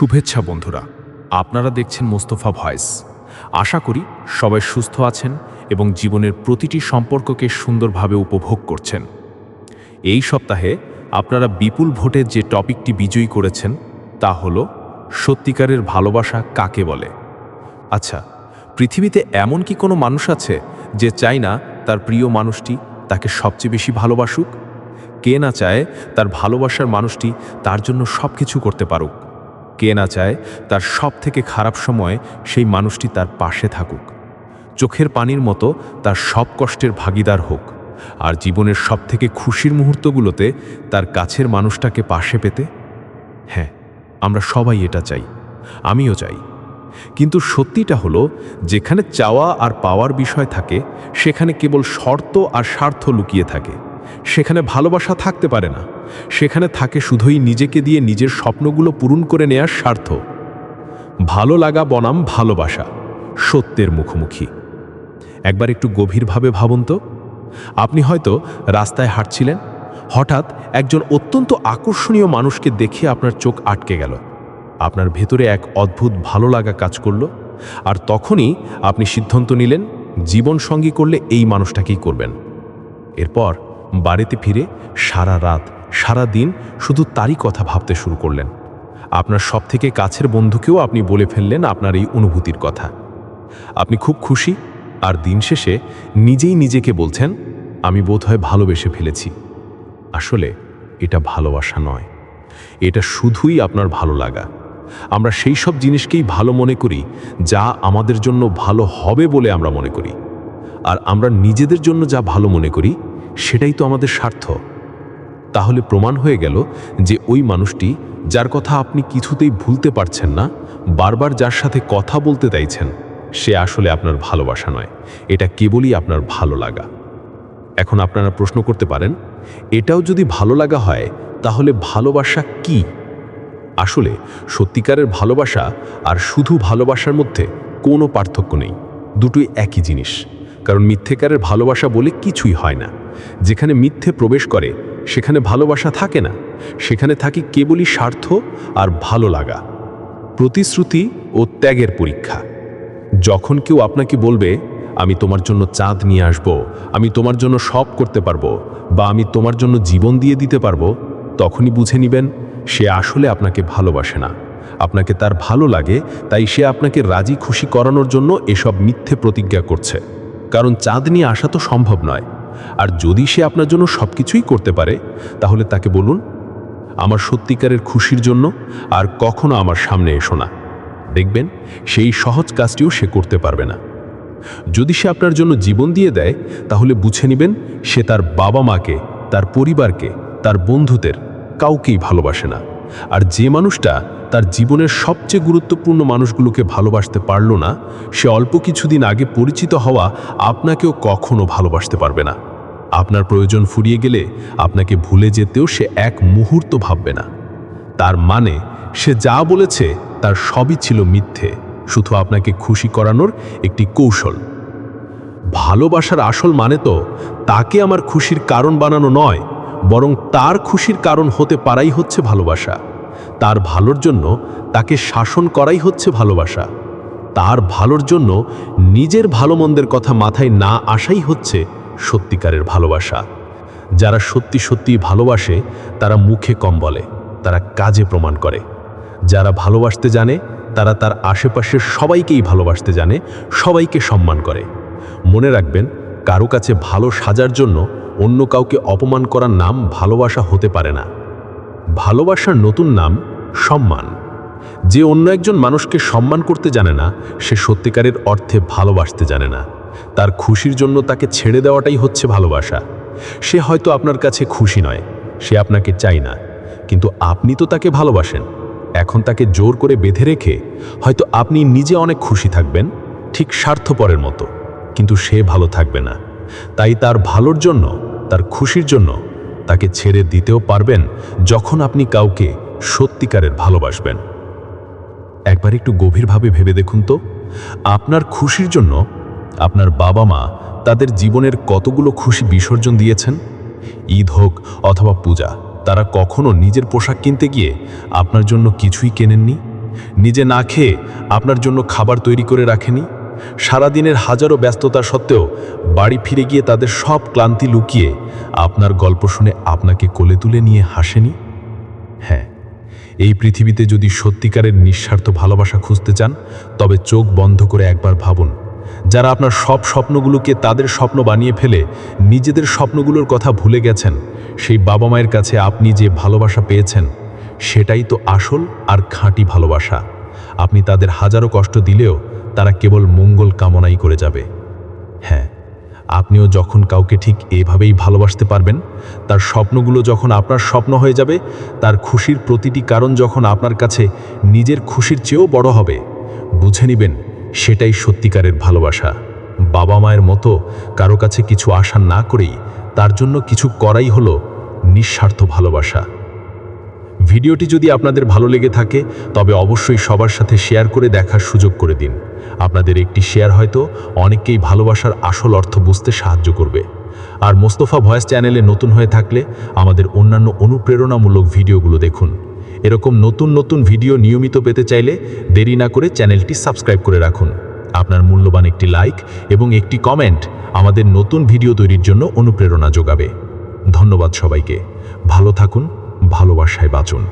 শুভেচ্ছা বন্ধুরা, আপনারা দেখছেন মোস্তফা ভয়েস। আশা করি সবাই সুস্থ আছেন এবং জীবনের প্রতিটি সম্পর্ককে সুন্দরভাবে উপভোগ করছেন। এই সপ্তাহে আপনারা বিপুল ভোটে যে টপিকটি বিজয়ী করেছেন, তা হল সত্যিকারের ভালোবাসা কাকে বলে? আচ্ছা পৃথিবীতে এমন কি কোনো মানুষ আছে যে চায় না তার প্রিয় মানুষটি তাকে সবচেয়ে বেশি ভালোবাসুক? কে না চায় তার ভালোবাসার মানুষটি তার জন্য সব কিছু করতে পারুক? কে না চায় তার সব থেকে খারাপ সময় সেই মানুষটি তার পাশে থাকুক। চোখের পানির মতো তার সব কষ্টের ভাগিদার হোক, আর জীবনের সব থেকে খুশির মুহূর্তগুলোতে তার কাছের মানুষটাকে পাশে পেতে? হ্যাঁ আমরা সবাই এটা চাই, আমিও চাই। কিন্তু সত্যিটা হলো, যেখানে চাওয়া আর পাওয়ার বিষয় থাকে, সেখানে কেবল শর্ত আর স্বার্থ লুকিয়ে থাকে। সেখানে ভালোবাসা থাকতে পারে না। সেখানে থাকে শুধুই নিজেকে দিয়ে নিজের স্বপ্নগুলো পূরণ করে নেয়ার স্বার্থ। ভালো লাগা বনাম ভালোবাসা, সত্যের মুখোমুখি। একবার একটু গভীরভাবে ভাবুন তো। আপনি হয়তো রাস্তায় হাঁটছিলেন, হঠাৎ একজন অত্যন্ত আকর্ষণীয় মানুষকে দেখে আপনার চোখ আটকে গেল। আপনার ভেতরে এক অদ্ভুত ভালো লাগা কাজ করল, আর তখনই আপনি সিদ্ধান্ত নিলেন, জীবন সঙ্গী করলে এই মানুষটাকেই করবেন। এরপর বাড়িতে ফিরে সারা রাত সারা দিন শুধু তারই কথা ভাবতে শুরু করলেন। আপনার সবথেকে কাছের বন্ধুকেও আপনি বলে ফেললেন আপনার এই অনুভূতির কথা। আপনি খুব খুশি, আর দিন শেষে নিজেই নিজেকে বলছেন, আমি বোধহয় ভালোবেসে ফেলেছি। আসলে এটা ভালোবাসা নয়। এটা শুধুই আপনার ভালো লাগা। আমরা সেই সব জিনিসকেই ভালো মনে করি, যা আমাদের জন্য ভালো হবে বলে আমরা মনে করি। আর আমরা নিজেদের জন্য যা ভালো মনে করি, সেটাই তো আমাদের স্বার্থ। তাহলে প্রমাণ হয়ে গেল যে ওই মানুষটি, যার কথা আপনি কিছুতেই ভুলতে পারছেন না, বারবার যার সাথে কথা বলতে চাইছেন, সে আসলে আপনার ভালোবাসা নয়। এটা কেবলই আপনার ভালো লাগা। এখন আপনারা প্রশ্ন করতে পারেন, এটাও যদি ভালো লাগা হয়, তাহলে ভালোবাসা কি? আসলে, সত্যিকারের ভালোবাসা আর শুধু ভালোবাসার মধ্যে কোনো পার্থক্য নেই। দুটোই একই জিনিস। কারণ মিথ্যেকারের ভালোবাসা বলে কিছুই হয় না। যেখানে মিথ্যে প্রবেশ করে সেখানে ভালোবাসা থাকে না, সেখানে থাকে কেবলই স্বার্থ আর ভালো লাগা। প্রতিশ্রুতি ও ত্যাগের পরীক্ষা। যখন কেউ আপনাকে বলবে, আমি তোমার জন্য চাঁদ নিয়ে আসব, আমি তোমার জন্য সব করতে পারব, বা আমি তোমার জন্য জীবন দিয়ে দিতে পারব, তখনই বুঝে নেবেন, সে আসলে আপনাকে ভালোবাসে না। আপনাকে তার ভালো লাগে, তাই সে আপনাকে রাজি খুশি করানোর জন্য এসব মিথ্যে প্রতিজ্ঞা করছে। কারণ চাঁদ নিয়ে আসা তো সম্ভব নয়। আর যদি সে আপনার জন্য সব কিছুই করতে পারে, তাহলে তাকে বলুন, আমার সত্যিকারের খুশির জন্য আর কখনো আমার সামনে এসো না। দেখবেন, সেই সহজ কাজটিও সে করতে পারবে না। যদি সে আপনার জন্য জীবন দিয়ে দেয়, তাহলে বুঝে নেবেন, সে তার বাবা মাকে তার পরিবারকে, তার বন্ধুদের কাউকেই ভালোবাসে না। আর যে মানুষটা তার জীবনের সবচেয়ে গুরুত্বপূর্ণ মানুষগুলোকে ভালোবাসতে পারল না, সে অল্প কিছুদিন আগে পরিচিত হওয়া আপনাকেও কখনো ভালোবাসতে পারবে না। আপনার প্রয়োজন ফুরিয়ে গেলে আপনাকে ভুলে যেতেও সে এক মুহূর্ত ভাববে না। তার মানে সে যা বলেছে তার সবই ছিল মিথ্যে, শুধু আপনাকে খুশি করানোর একটি কৌশল। ভালোবাসার আসল মানে তো তাকে আমার খুশির কারণ বানানো নয় বরং তার খুশির কারণ হতে পারাই হচ্ছে ভালোবাসা। তার ভালোর জন্য তাকে শাসন করাই হচ্ছে ভালোবাসা। তার ভালোর জন্য নিজের ভালো মন্দের কথা মাথায় না আসাই হচ্ছে সত্যিকারের ভালোবাসা। যারা সত্যি সত্যি ভালোবাসে, তারা মুখে কম বলে, তারা কাজে প্রমাণ করে। যারা ভালোবাসতে জানে, তারা তার আশেপাশের সবাইকেই ভালোবাসতে জানে, সবাইকে সম্মান করে। মনে রাখবেন, কারও কাছে ভালো সাজার জন্য অন্য কাউকে অপমান করার নাম ভালোবাসা হতে পারে না। ভালোবাসার নতুন নাম সম্মান। যে অন্য একজন মানুষকে সম্মান করতে জানে না, সে সত্যিকারের অর্থে ভালোবাসতে জানে না। তার খুশির জন্য তাকে ছেড়ে দেওয়াটাই হচ্ছে ভালোবাসা। সে হয়তো আপনার কাছে খুশি নয়, সে আপনাকে চাই না। কিন্তু আপনি তো তাকে ভালোবাসেন। এখন তাকে জোর করে বেঁধে রেখে হয়তো আপনি নিজে অনেক খুশি থাকবেন, ঠিক স্বার্থপরের মতো। কিন্তু সে ভালো থাকবে না। তাই তার ভালোর জন্য, তার খুশির জন্য তাকে ছেড়ে দিতেও পারবেন যখন আপনি কাউকে সত্যিকারের ভালোবাসবেন। একবার একটু গভীরভাবে ভেবে দেখুন তো, আপনার খুশির জন্য আপনার বাবা মা তাদের জীবনের কতগুলো খুশি বিসর্জন দিয়েছেন? ঈদ হোক অথবা পূজা, তারা কখনো নিজের পোশাক কিনতে গিয়ে আপনার জন্য কিছুই কেনেননি? নিজে না খেয়ে আপনার জন্য খাবার তৈরি করে রাখেনি? সারাদিনের হাজারো ব্যস্ততা সত্ত্বেও বাড়ি ফিরে গিয়ে তাদের সব ক্লান্তি লুকিয়ে আপনার গল্প শুনে আপনাকে কোলে তুলে নিয়ে হাসেনি? হ্যাঁ এই পৃথিবীতে যদি সত্যিকারের নিঃস্বার্থ ভালোবাসা খুঁজতে চান, তবে চোখ বন্ধ করে একবার ভাবুন। যারা আপনার সব স্বপ্নগুলোকে তাদের স্বপ্ন বানিয়ে ফেলে, নিজেদের স্বপ্নগুলোর কথা ভুলে গেছেন, সেই বাবা মায়ের কাছে আপনি যে ভালোবাসা পেয়েছেন, সেটাই তো আসল আর খাঁটি ভালোবাসা। আপনি তাদের হাজারো কষ্ট দিলেও তারা কেবল মঙ্গল কামনাই করে যাবে। হ্যাঁ আপনিও যখন কাউকে ঠিক এভাবেই ভালোবাসতে পারবেন, তার স্বপ্নগুলো যখন আপনার স্বপ্ন হয়ে যাবে, তার খুশির প্রতিটি কারণ যখন আপনার কাছে নিজের খুশির চেয়েও বড় হবে, বুঝে নেবেন সেটাই সত্যিকারের ভালোবাসা। বাবা মায়ের মতো কারও কাছে কিছু আশা না করেই তার জন্য কিছু করাই হলো নিঃস্বার্থ ভালোবাসা। ভিডিওটি যদি আপনাদের ভালো লেগে থাকে, তবে অবশ্যই সবার সাথে শেয়ার করে দেখার সুযোগ করে দিন। আপনাদের একটি শেয়ার হয়তো অনেককেই ভালোবাসার আসল অর্থ বুঝতে সাহায্য করবে। আর মোস্তফা ভয়েস চ্যানেলে নতুন হয়ে থাকলে আমাদের অন্যান্য অনুপ্রেরণামূলক ভিডিওগুলো দেখুন। এরকম নতুন নতুন ভিডিও নিয়মিত পেতে চাইলে দেরি না করে চ্যানেলটি সাবস্ক্রাইব করে রাখুন। আপনার মূল্যবান একটি লাইক এবং একটি কমেন্ট আমাদের নতুন ভিডিও তৈরির জন্য অনুপ্রেরণা যোগাবে। ধন্যবাদ সবাইকে। ভালো থাকুন ভালোবাসায় বাঁচুন।